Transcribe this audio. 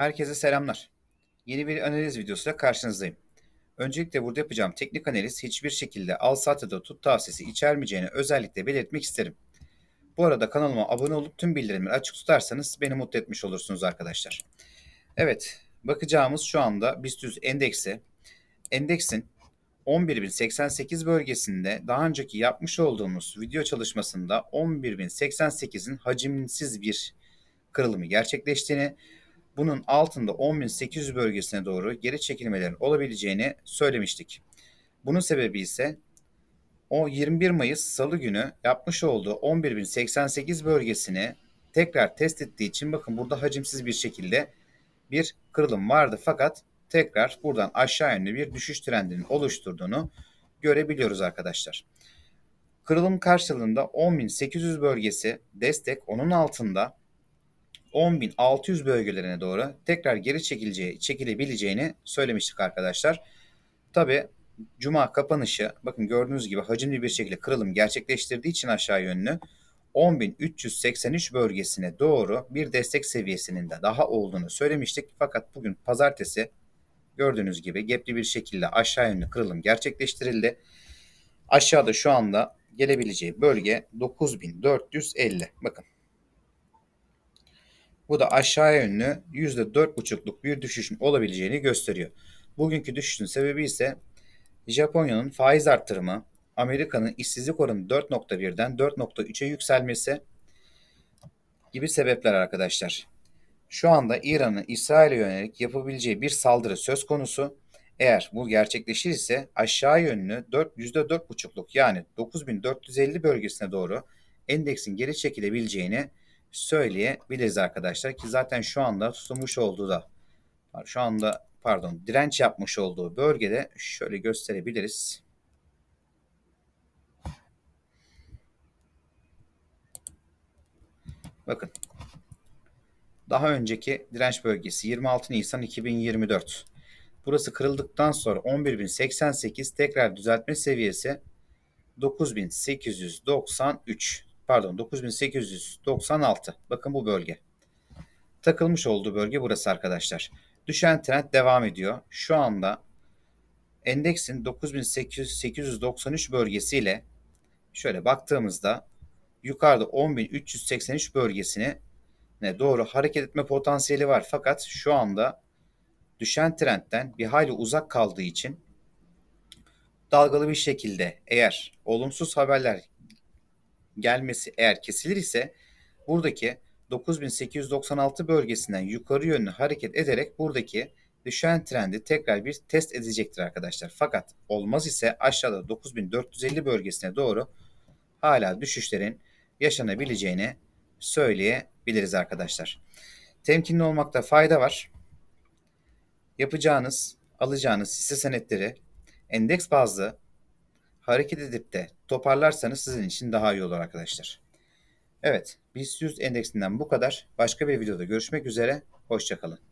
Herkese selamlar. Yeni bir analiz videosuyla karşınızdayım. Öncelikle burada yapacağım teknik analiz hiçbir şekilde al sat ya da tut tavsiyesi içermeyeceğini özellikle belirtmek isterim. Bu arada kanalıma abone olup tüm bildirimleri açık tutarsanız beni mutlu etmiş olursunuz arkadaşlar. Evet, bakacağımız şu anda BIST 100 endeksi. Endeksin 11.088 bölgesinde daha önceki yapmış olduğumuz video çalışmasında 11.088'in hacimsiz bir kırılımı gerçekleştiğini bunun altında 10.800 bölgesine doğru geri çekilmelerin olabileceğini söylemiştik. Bunun sebebi ise o 21 Mayıs Salı günü yapmış olduğu 11.088 bölgesini tekrar test ettiği için bakın burada hacimsiz bir şekilde bir kırılım vardı fakat tekrar buradan aşağı yönlü bir düşüş trendinin oluşturduğunu görebiliyoruz arkadaşlar. Kırılım karşılığında 10.800 bölgesi destek onun altında 10.600 bölgelerine doğru tekrar geri çekileceği, çekilebileceğini söylemiştik arkadaşlar. Tabi Cuma kapanışı bakın gördüğünüz gibi hacimli bir şekilde kırılım gerçekleştirdiği için aşağı yönlü 10.383 bölgesine doğru bir destek seviyesinin de daha olduğunu söylemiştik. Fakat bugün pazartesi gördüğünüz gibi gepli bir şekilde aşağı yönlü kırılım gerçekleştirildi. Aşağıda şu anda gelebileceği bölge 9450. Bakın bu da aşağıya yönlü %4,5'luk bir düşüşün olabileceğini gösteriyor. Bugünkü düşüşün sebebi ise Japonya'nın faiz arttırımı, Amerika'nın işsizlik oranı 4.1'den 4.3'e yükselmesi gibi sebepler arkadaşlar. Şu anda İran'ın İsrail'e yönelik yapabileceği bir saldırı söz konusu. Eğer bu gerçekleşir ise aşağı yönlü 4, %4,5'luk yani 9450 bölgesine doğru endeksin geri çekilebileceğini söyleyebiliriz arkadaşlar ki zaten şu anda tutulmuş olduğu da şu anda pardon direnç yapmış olduğu bölgede şöyle gösterebiliriz. Bakın. Daha önceki direnç bölgesi 26 Nisan 2024. Burası kırıldıktan sonra 11.088 tekrar düzeltme seviyesi 9893 pardon 9896. Bakın bu bölge. Takılmış olduğu bölge burası arkadaşlar. Düşen trend devam ediyor. Şu anda endeksin 9893 bölgesiyle şöyle baktığımızda yukarıda 10383 bölgesine ne doğru hareket etme potansiyeli var. Fakat şu anda düşen trendten bir hayli uzak kaldığı için dalgalı bir şekilde eğer olumsuz haberler gelmesi eğer kesilir ise buradaki 9896 bölgesinden yukarı yönlü hareket ederek buradaki düşen trendi tekrar bir test edecektir arkadaşlar. Fakat olmaz ise aşağıda 9450 bölgesine doğru hala düşüşlerin yaşanabileceğini söyleyebiliriz arkadaşlar. Temkinli olmakta fayda var. Yapacağınız, alacağınız hisse senetleri endeks bazlı hareket edip de toparlarsanız sizin için daha iyi olur arkadaşlar. Evet, BIST 100 endeksinden bu kadar. Başka bir videoda görüşmek üzere. Hoşçakalın.